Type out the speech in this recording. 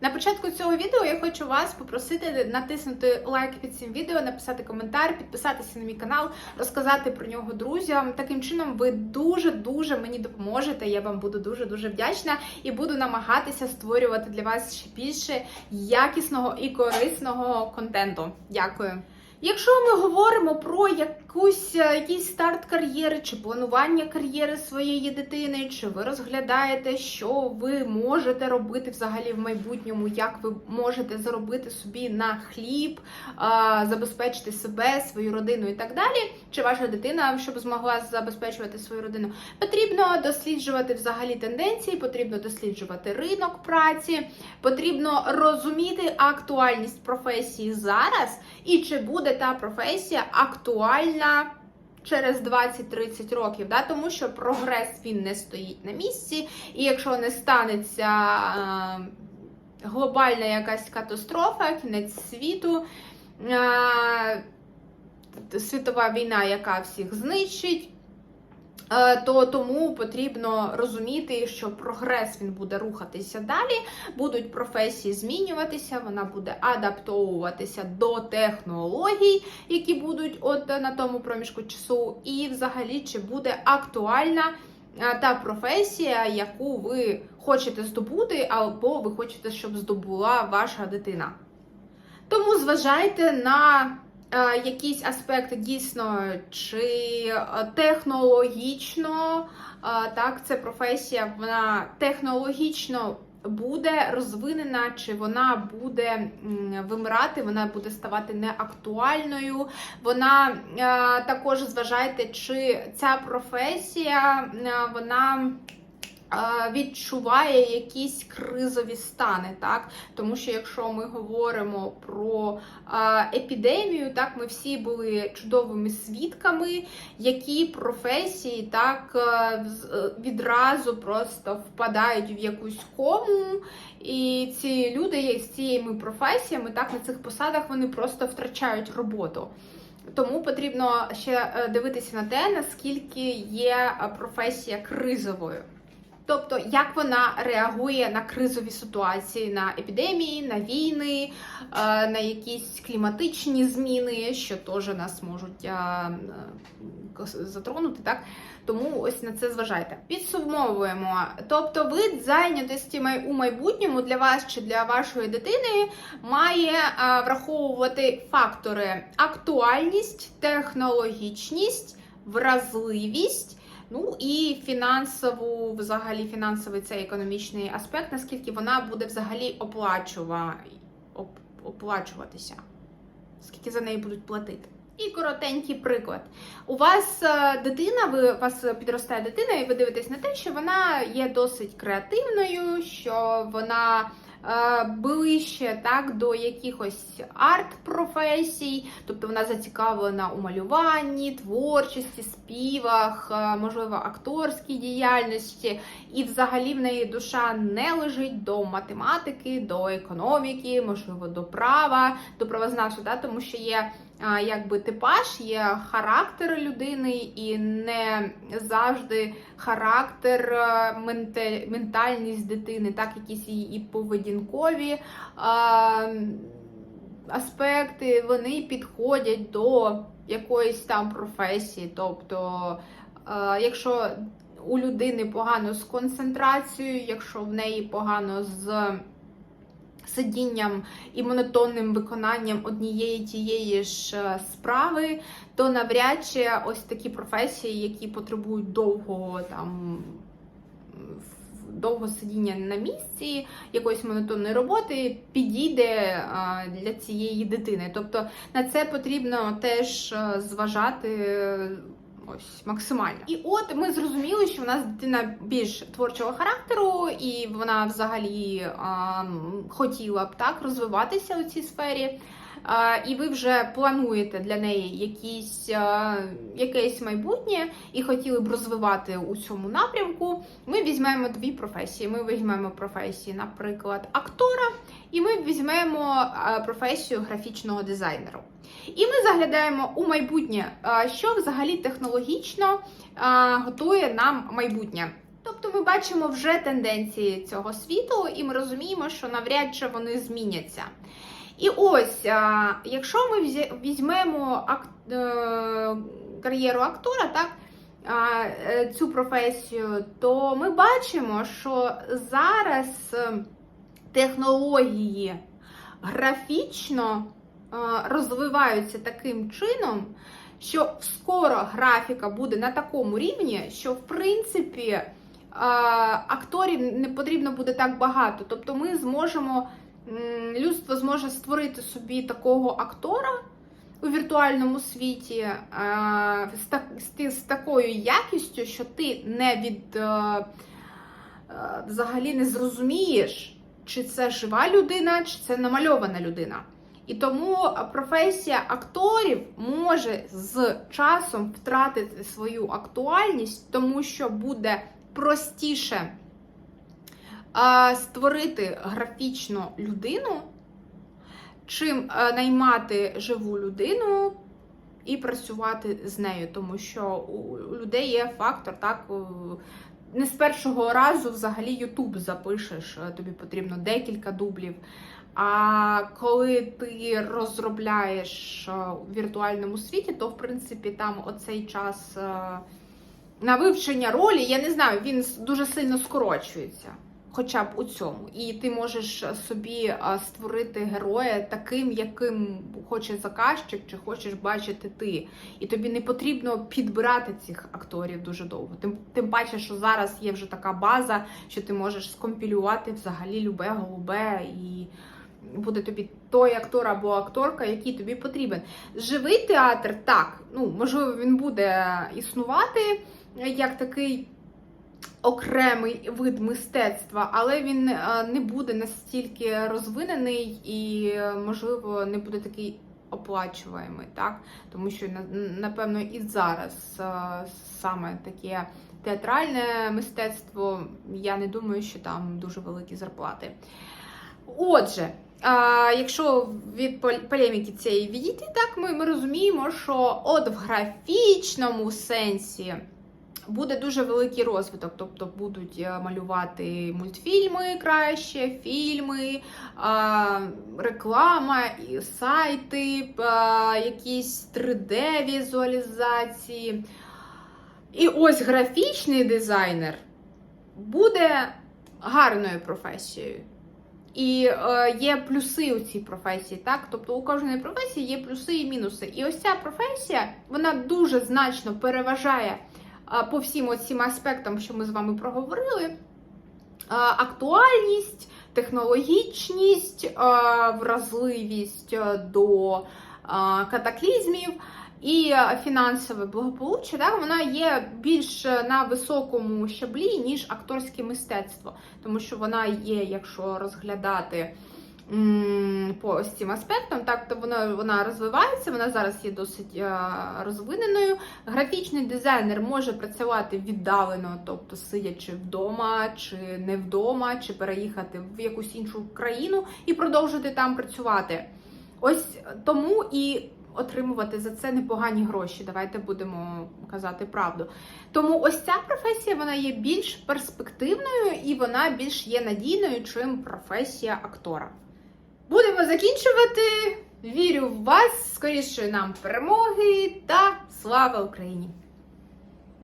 На початку цього відео я хочу вас попросити натиснути лайк під цим відео, написати коментар, підписатися на мій канал, розказати про нього друзям. Таким чином, ви дуже-дуже мені допоможете. Я вам буду дуже-дуже вдячна і буду намагатися створювати для вас ще більше якісного і корисного контенту. Дякую. Якщо ми говоримо про якусь е, якийсь старт кар'єри чи планування кар'єри своєї дитини, чи ви розглядаєте, що ви можете робити взагалі в майбутньому, як ви можете заробити собі на хліб, забезпечити себе, свою родину і так далі, чи ваша дитина, щоб змогла забезпечувати свою родину, потрібно досліджувати взагалі тенденції, потрібно досліджувати ринок праці, потрібно розуміти актуальність професії зараз і чи буде та професія актуальна через 20-30 років, да? тому що прогрес він не стоїть на місці, і якщо не станеться е, глобальна якась катастрофа, кінець світу. Е, Світова війна, яка всіх знищить, то тому потрібно розуміти, що прогрес він буде рухатися далі, будуть професії змінюватися, вона буде адаптовуватися до технологій, які будуть от на тому проміжку часу, і взагалі чи буде актуальна е, та професія, яку ви хочете здобути, або ви хочете, щоб здобула ваша дитина. Тому зважайте на е, якісь аспекти дійсно чи е, технологічно, е, так, це професія, вона технологічно буде розвинена, чи вона буде вимирати, вона буде ставати неактуальною. Вона е, також зважайте, чи ця професія е, вона. Відчуває якісь кризові стани, так тому що якщо ми говоримо про епідемію, так ми всі були чудовими свідками, які професії так е, е, відразу просто впадають в якусь кому, і ці люди з цими професіями, так на цих посадах вони просто втрачають роботу. Тому потрібно ще е, дивитися на те, наскільки є професія кризовою. Тобто, як вона реагує на кризові ситуації, на епідемії, на війни, е, на якісь кліматичні зміни, що теж нас можуть е, е, затронути, так? Тому ось на це зважайте. Підсумовуємо. Тобто, вид зайнятості у майбутньому для вас чи для вашої дитини має враховувати фактори актуальність, технологічність, вразливість. Ну і фінансову, взагалі, фінансовий цей економічний аспект, наскільки вона буде взагалі оплачува, оп, оплачуватися, скільки за неї будуть платити. І коротенький приклад. У вас е, дитина, ви у вас підростає дитина, і ви дивитесь на те, що вона є досить креативною, що вона ближче так до якихось арт-професій, тобто вона зацікавлена у малюванні, творчості, співах, е, можливо, акторській діяльності, і взагалі в неї душа не лежить до математики, до економіки, можливо, до права, до правознавства, тому що є. Якби типаж є характер людини, і не завжди характер, е, ментальність дитини, так якісь і поведінкові аспекти, вони підходять до якоїсь там професії. Тобто, е, якщо у людини погано з концентрацією, якщо в неї погано з сидінням і монотонним виконанням однієї тієї ж е, справи, то навряд чи ось такі професії, які потребують довгого там. Довго сидіння на місці, якоїсь монотонної роботи підійде для цієї дитини. Тобто на це потрібно теж е, зважати е, ось максимально. І от ми зрозуміли, що в нас дитина більш творчого характеру, і вона взагалі а, хотіла б так розвиватися у цій сфері. І ви вже плануєте для неї якісь, якесь майбутнє і хотіли б розвивати у цьому напрямку. Ми візьмемо дві професії. Ми візьмемо професії, наприклад, актора, і ми візьмемо професію графічного дизайнера. І ми заглядаємо у майбутнє, що взагалі технологічно готує нам майбутнє. Тобто ми бачимо вже тенденції цього світу, і ми розуміємо, що навряд чи вони зміняться. І ось, якщо ми візьмемо е, кар'єру актора, так, е, цю професію, то ми бачимо, що зараз е, технології графічно розвиваються таким чином, що скоро графіка буде на такому рівні, що в принципі акторів не потрібно буде так багато. Тобто ми зможемо, людство зможе створити собі такого актора у віртуальному світі е, з, такою якістю, що ти не від е, е, взагалі не зрозумієш, чи це жива людина, чи це намальована людина. І тому професія акторів може з часом втратити свою актуальність, тому що буде простіше створити графічну людину, чим наймати живу людину і працювати з нею, тому що у людей є фактор, так. Не з першого разу взагалі Ютуб запишеш, е, тобі потрібно декілька дублів. А коли ти розробляєш е, у віртуальному світі, то в принципі там оцей час е, на вивчення ролі, я не знаю, він дуже сильно скорочується. Хоча б у цьому. І ти можеш собі е, створити героя таким, яким хоче заказчик, чи хочеш бачити ти. І тобі не потрібно підбирати цих акторів дуже довго. Тим, тим паче, що зараз є вже така база, що ти можеш скомпілювати взагалі любе голубе і буде тобі той актор або акторка, який тобі потрібен. Живий театр, так, ну можливо, він буде існувати як такий окремий вид мистецтва, але він е, не буде настільки розвинений і, е, можливо, не буде такий оплачуваємий, так? Тому що напевно і зараз е, саме таке театральне мистецтво, я не думаю, що там дуже великі зарплати. Отже, а, якщо від пол- полеміки цієї відійти, так ми, ми розуміємо, що от в графічному сенсі буде дуже великий розвиток, тобто будуть е, малювати мультфільми краще, фільми, реклама, сайти, якісь 3D-візуалізації. І ось графічний дизайнер буде гарною професією. І е, є плюси у цій професії, так? Тобто у кожної професії є плюси і мінуси. І ось ця професія вона дуже значно переважає по всім цим аспектам, що ми з вами проговорили. Актуальність, технологічність, вразливість е, до катаклізмів і фінансове благополуччя, так, вона є більш на високому щаблі, ніж акторське мистецтво, тому що вона є, якщо розглядати по ось цим аспектам, так то вона, вона розвивається, вона зараз є досить е, розвиненою. Графічний дизайнер може працювати віддалено, тобто сидячи вдома, чи не вдома, чи переїхати в якусь іншу країну і продовжити там працювати. Ось тому і отримувати за це непогані гроші. Давайте будемо казати правду. Тому ось ця професія вона є більш перспективною і вона більш є надійною, чим професія актора. Будемо закінчувати. Вірю в вас, скоріше нам перемоги та слава Україні!